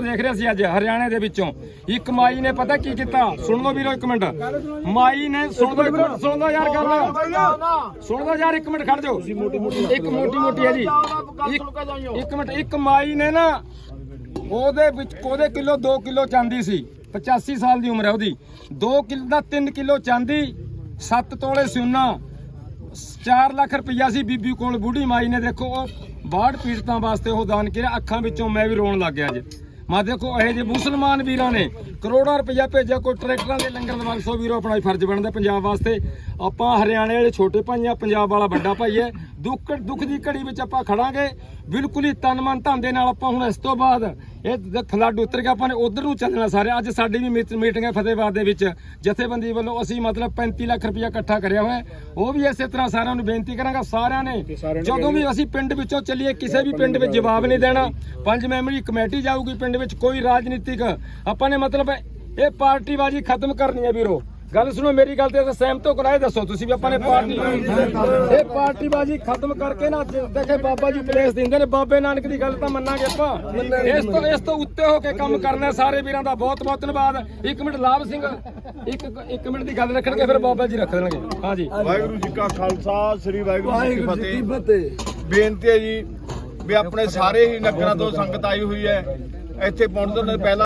ਦੇਖ ਰਹੇ ਸੀ ਅੱਜ ਹਰਿਆਣੇ ਦੇ ਵਿੱਚੋਂ। ਇੱਕ ਮਾਈ ਨੇ ਪਤਾ ਕੀ ਕੀਤਾ? ਸੁਣ ਲਓ ਵੀਰੋ ਇੱਕ ਮਿੰਟ। ਮਾਈ ਨੇ ਸੁਣ ਲਓ ਇੱਕ ਮਿੰਟ, ਸੁਣ ਲਓ ਯਾਰ ਗੱਲ। ਸੁਣ ਲਓ ਯਾਰ ਇੱਕ ਮਿੰਟ, ਖੜ ਜਾਓ। ਇੱਕ ਮੋਟੀ ਮੋਟੀ ਹੈ ਜੀ। ਇੱਕ ਮਿੰਟ, ਇੱਕ ਮਾਈ ਨੇ ਨਾ ਉਹਦੇ ਵਿੱਚ ਉਹਦੇ ਕਿਲੋ 2 ਕਿਲੋ ਚਾਂਦੀ ਸੀ। 85 ਸਾਲ ਦੀ ਉਮਰ ਹੈ ਉਹਦੀ। 2 ਕਿਲੋ ਦਾ 3 ਕਿਲੋ ਚਾਂਦੀ 7 ਤੋਲੇ ਸੋਨਾ 4 ਲੱਖ ਰੁਪਈਆ ਸੀ ਬੀਬੀ ਕੋਲ। ਬੁੱਢੀ ਮਾਈ ਨੇ ਦੇਖੋ, ਉਹ ਬਾੜ ਪੀੜਤਾਂ ਵਾਸਤੇ ਉਹ ਦਾਨ ਕੀਤਾ ਅੱਖਾਂ ਵਿੱਚੋਂ ਮੈਂ ਵੀ ਰੋਣ ਲੱਗ ਗਿਆ ਅੱਜ। ਮੈਂ ਦੇਖੋ ਇਹ ਜੇ ਮੁਸਲਮਾਨ ਵੀਰਾਂ ਨੇ ਕਰੋੜਾਂ ਰੁਪਈਆ ਭੇਜਿਆ, ਕੋਈ ਟਰੈਕਟਰਾਂ ਦੇ ਲੰਗਰ ਲਵਾ ਸੋ ਵੀਰੋ, ਆਪਣਾ ਹੀ ਫਰਜ਼ ਬਣਦਾ ਪੰਜਾਬ ਵਾਸਤੇ। ਆਪਾਂ ਹਰਿਆਣੇ ਵਾਲੇ ਛੋਟੇ ਭਾਈ ਆ, ਪੰਜਾਬ ਵਾਲਾ ਵੱਡਾ ਭਾਈ ਹੈ। ਦੁੱਖ ਦੁੱਖ ਦੀ ਘੜੀ ਵਿੱਚ ਆਪਾਂ ਖੜਾਂਗੇ। ਬਿਲਕੁਲ ਹੀ ਤਨ ਮਨ ਧੰਦੇ ਨਾਲ ਆਪਾਂ ਹੁਣ ਇਸ ਤੋਂ ਬਾਅਦ ਇਹ ਫਲੱਡ ਉਤਰ ਗਿਆ ਆਪਾਂ ਨੇ ਉਧਰ ਨੂੰ ਚੱਲਣਾ ਸਾਰੇ। ਅੱਜ ਸਾਡੀ ਵੀ ਮੀਟ- ਮੀਟਿੰਗ ਹੈ ਫਤਿਹਬਾਦ ਦੇ ਵਿੱਚ। ਜਥੇਬੰਦੀ ਵੱਲੋਂ ਅਸੀਂ ਮਤਲਬ 35 ਲੱਖ ਰੁਪਇਆ ਇਕੱਠਾ ਕਰਿਆ ਹੋਇਆ। ਉਹ ਵੀ ਇਸੇ ਤਰ੍ਹਾਂ ਸਾਰਿਆਂ ਨੂੰ ਬੇਨਤੀ ਕਰਾਂਗਾ ਸਾਰਿਆਂ ਨੇ। ਜਦੋਂ ਵੀ ਅਸੀਂ ਪਿੰਡ ਵਿੱਚੋਂ ਚੱਲੀਏ ਕਿਸੇ ਵੀ ਪਿੰਡ ਵਿੱਚ ਜਵਾਬ ਨਹੀਂ ਦੇਣਾ। ਪੰਜ ਮੈਂਬਰੀ ਕਮੇਟੀ ਜਾਊਗੀ ਪਿੰਡ ਵਿੱਚ ਕੋਈ ਰਾਜਨੀਤਿਕ। ਆਪਾਂ ਨੇ ਮਤਲਬ ਇਹ ਪਾਰਟੀਬਾਜ਼ੀ ਖਤਮ ਕਰਨੀ ਹੈ ਵੀਰੋ। ਗੱਲ ਸੁਣੋ ਮੇਰੀ ਗੱਲ ਤੇ ਸਹਿਮਤ ਹੋ ਕਰਾਏ ਦੱਸੋ ਤੁਸੀਂ ਵੀ ਆਪਾਂ ਨੇ ਪਾਰਟੀ ਇਹ ਪਾਰਟੀਬਾਜ਼ੀ ਖਤਮ ਕਰਕੇ ਨਾ ਦੇਖੇ ਬਾਬਾ ਜੀ ਪਲੇਸ ਦਿੰਦੇ ਨੇ ਬਾਬੇ ਨਾਨਕ ਦੀ ਗੱਲ ਤਾਂ ਮੰਨਾਂਗੇ ਆਪਾਂ। ਇਸ ਤੋਂ ਇਸ ਤੋਂ ਉੱਤੇ ਹੋ ਕੇ ਕੰਮ ਕਰਨਾ ਸਾਰੇ ਵੀਰਾਂ ਦਾ ਬਹੁਤ ਬਹੁਤ ਧੰਨਵਾਦ। ਇੱਕ ਮਿੰਟ ਲਾਭ ਸਿੰਘ ਇੱਕ ਇੱਕ ਮਿੰਟ ਦੀ ਗੱਲ ਰੱਖਣਗੇ ਫਿਰ ਬਾਬਾ ਜੀ ਰੱਖ ਦੇਣਗੇ। ਹਾਂਜੀ। ਵਾਹਿਗੁਰੂ ਜੀ ਕਾ ਖਾਲਸਾ ਸ੍ਰੀ ਵਾਹਿਗੁਰੂ ਜੀ ਕੀ ਫਤਿਹ। ਬੇਨਤੀ ਹੈ ਜੀ ਵੀ ਆਪਣੇ ਸਾਰੇ ਹੀ ਨਗਰਾਂ ਤੋਂ ਸੰਗਤ ਆਈ ਹੋਈ ਹੈ। ਇੱਥੇ ਪਹੁੰਚਣ ਤੋਂ ਪਹਿਲਾਂ